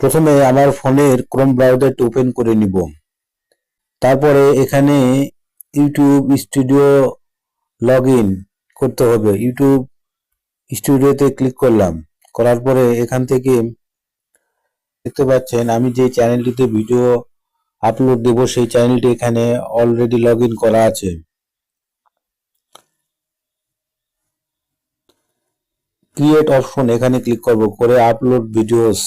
প্রথমে আমার ফোনের ক্রোম ব্রাউজারটি ওপেন করে নিব। তারপরে এখানে ইউটিউব স্টুডিও লগ করতে হবে। ইউটিউব স্টুডিওতে ক্লিক করলাম। করার পরে এখান থেকে দেখতে পাচ্ছেন, আমি যে চ্যানেলটিতে ভিডিও আপলোড দেব, সেই চ্যানেলটি এখানে অলরেডি লগ করা আছে। ক্রিয়েট অপশন এখানে ক্লিক করব, করে আপলোড ভিডিওস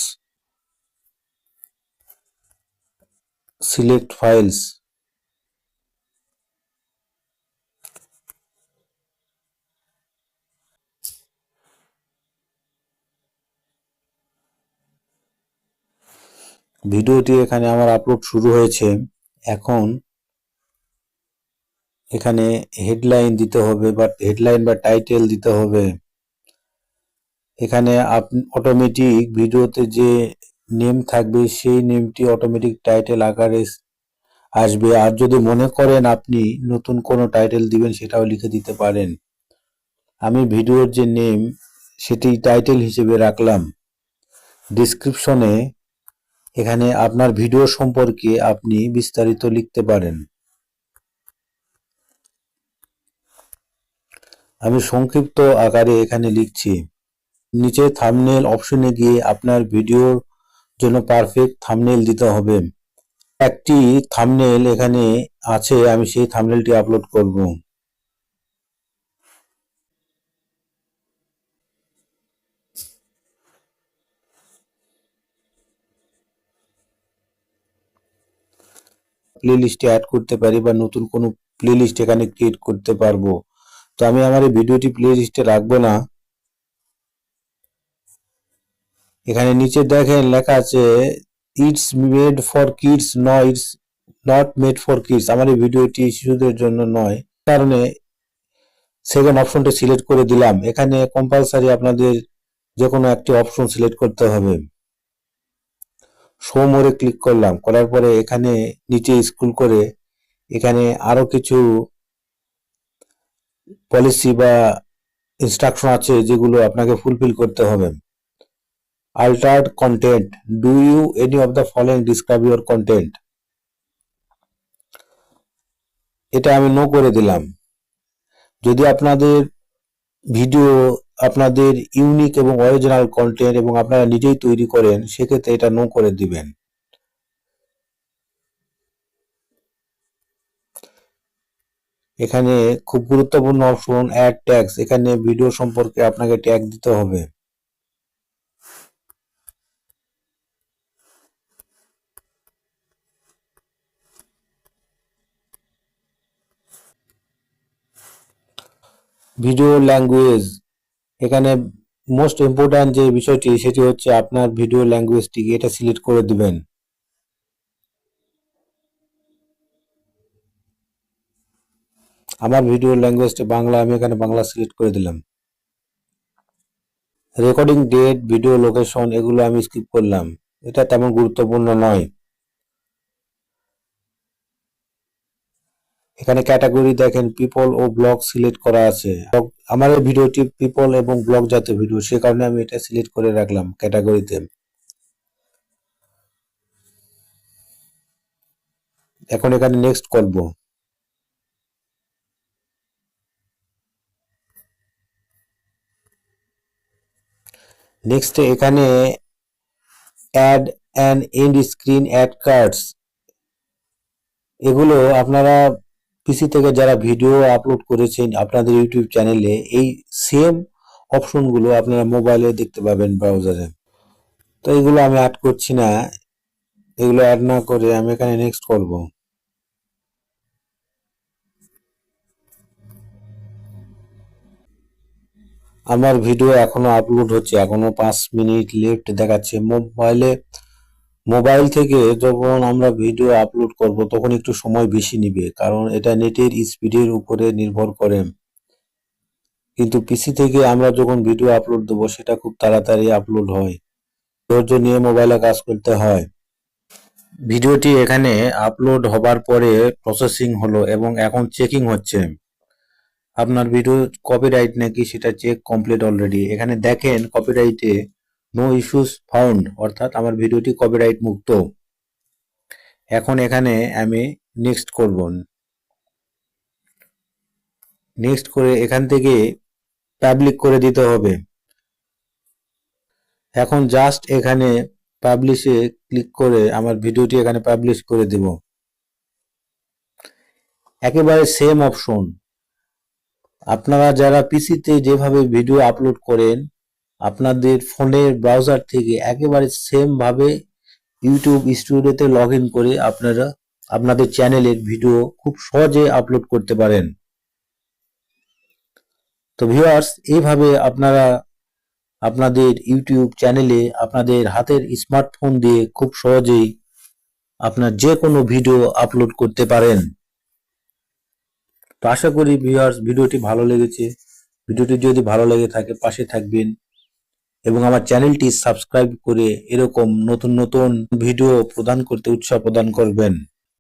সিলেক্ট ফাইলস। ভিডিওটি এখানে আমার আপলোড শুরু হয়েছে। এখন এখানে হেডলাইন দিতে হবে বা হেডলাইন বা টাইটেল দিতে হবে। এখানে অটোমেটিক ভিডিওতে যে নেম থাকবে, সেই নেমটি অটোমেটিক টাইটেল আকারে আসবে। আর যদি মনে করেন আপনি নতুন কোনো টাইটেল দিবেন, সেটাও লিখে দিতে পারেন। আমি ভিডিওর যে নেম, সেটি টাইটেল হিসেবে রাখলাম। ডিসক্রিপশনে এখানে আপনার ভিডিও সম্পর্কে আপনি বিস্তারিত লিখতে পারেন। আমি সংক্ষিপ্ত আকারে এখানে লিখছি। নিচে থামনেল অপশনে গিয়ে আপনার ভিডিওর জন্য পারফেক্ট থামনেল দিতে হবে। একটি থামনেল এখানে আছে, আমি সেই থামনেলটি আপলোড করব। প্লে লিস্টে অ্যাড করতে পারি বা নতুন কোনো প্লে লিস্ট এখানে ক্রিয়েট করতে পারব। তো আমি আমার এই ভিডিওটি প্লে লিস্টে রাখব না। এখানে নিচে দেখেন লেখা আছে ইটস মেড ফর কিডস নয় it's not made for kids আমার এই ভিডিওটি শিশুদের জন্য নয়। কারণে সেকেন্ড অপশনটা সিলেক্ট করে দিলাম। এখানে কম্পালসারি আপনাদের যে কোনো একটি অপশন সিলেক্ট করতে হবে। শো মোড়ে ক্লিক করলাম। করার পরে এখানে নিচে স্ক্রল করে এখানে আরও কিছু পলিসি বা ইনস্ট্রাকশন আছে যেগুলো আপনাকে ফুলফিল করতে হবে। Altered content. Do you, any of the following describe your content? এটা আমি নো করে দিলাম। যদি আপনাদের ভিডিও আপনাদের ইউনিক এবং অরিজিনাল কন্টেন্ট এবং আপনারা নিজেই তৈরি করেন, সেক্ষেত্রে এটা নো করে দিবেন। এখানে খুব গুরুত্বপূর্ণ অপশন অ্যাড ট্যাক্স এখানে ভিডিও সম্পর্কে আপনাকে ট্যাগ দিতে হবে। ভিডিও ল্যাঙ্গুয়েজ এখানে মোস্ট ইম্পর্ট্যান্ট যে বিষয়টি, সেটি হচ্ছে আপনার ভিডিও ল্যাঙ্গুয়েজটিকে এটা সিলেক্ট করে দিবেন। আমার ভিডিও ল্যাঙ্গুয়েজটি বাংলা, আমি এখানে বাংলা সিলেক্ট করে দিলাম। রেকর্ডিং ডেট ভিডিও লোকেশন এগুলো আমি স্কিপ করলাম। এটা তেমন গুরুত্বপূর্ণ নয়। এখানে ক্যাটাগরি দেখেন পিপল ও ব্লগ সিলেক্ট করা আছে। আমার এই ভিডিওটি পিপল এবং ব্লগ জাতীয় ভিডিও সে কারণে আমি এটা সিলেক্ট করে রাখলাম ক্যাটাগরিতে এখন এখানে নেক্সট করব। নেক্সট এখানে add and end screen add cards এগুলো আপনারা পিসি থেকে যারা ভিডিও আপলোড করেছেন আপনাদের ইউটিউব চ্যানেলে এই সেম অপশনগুলো আপনারা মোবাইলে দেখতে পাবেন ব্রাউজারে তো এগুলো আমি অ্যাড করছি না। এগুলো অ্যাড না করে আমি এখানে নেক্সট করব। আমার ভিডিও এখনও আপলোড হচ্ছে, এখনও পাঁচ মিনিট লেফট দেখাচ্ছে। মোবাইলে মোবাইল থেকে যখন আমরা ভিডিও আপলোড করব, তখন একটু সময় বেশি নিবে, কারণ এটা নেটের স্পিডের উপরে নির্ভর করে। কিন্তু পিসি থেকে আমরা যখন ভিডিও আপলোড দেবো, সেটা খুব তাড়াতাড়ি আপলোড হয়। ধৈর্য নিয়ে মোবাইলে কাজ করতে হয়। ভিডিওটি এখানে আপলোড হবার পরে প্রসেসিং হলো এবং এখন চেকিং হচ্ছে। আপনার ভিডিও কপিরাইট নাকি সেটা চেক কমপ্লিট অলরেডি এখানে দেখেন কপিরাইটে নো ইস্যুস ফাউন্ড অর্থাৎ আমার ভিডিওটি কপিরাইট মুক্ত। এখন এখানে আমি নেক্সট করব। নেক্সট করে এখান থেকে পাবলিক করে দিতে হবে। এখন জাস্ট এখানে পাবলিশে ক্লিক করে আমার ভিডিওটি এখানে পাবলিশ করে দেব। একেবারে সেম অপশন আপনারা যারা পিসিতে যেভাবে ভিডিও আপলোড করেন আপনাদের ফোনের ব্রাউজার থেকে একেবারে সেম ভাবে ইউটিউব স্টুডিওতে লগ ইন করে আপনারা আপনাদের চ্যানেলের ভিডিও খুব সহজে আপলোড করতে পারেন। তো ভিউয়ার্স এইভাবে আপনারা আপনাদের ইউটিউব চ্যানেলে আপনাদের হাতের স্মার্টফোন দিয়ে খুব সহজেই আপনার যে কোনো ভিডিও আপলোড করতে পারেন। তো আশা করি ভিউয়ার্স ভিডিওটি ভালো লেগেছে। ভিডিওটি যদি ভালো লেগে থাকে, পাশে থাকবেন। এবং আমার চ্যানেলটি সাবস্ক্রাইব করে এরকম নতুন নতুন ভিডিও প্রদান করতে উৎসাহ প্রদান করবেন।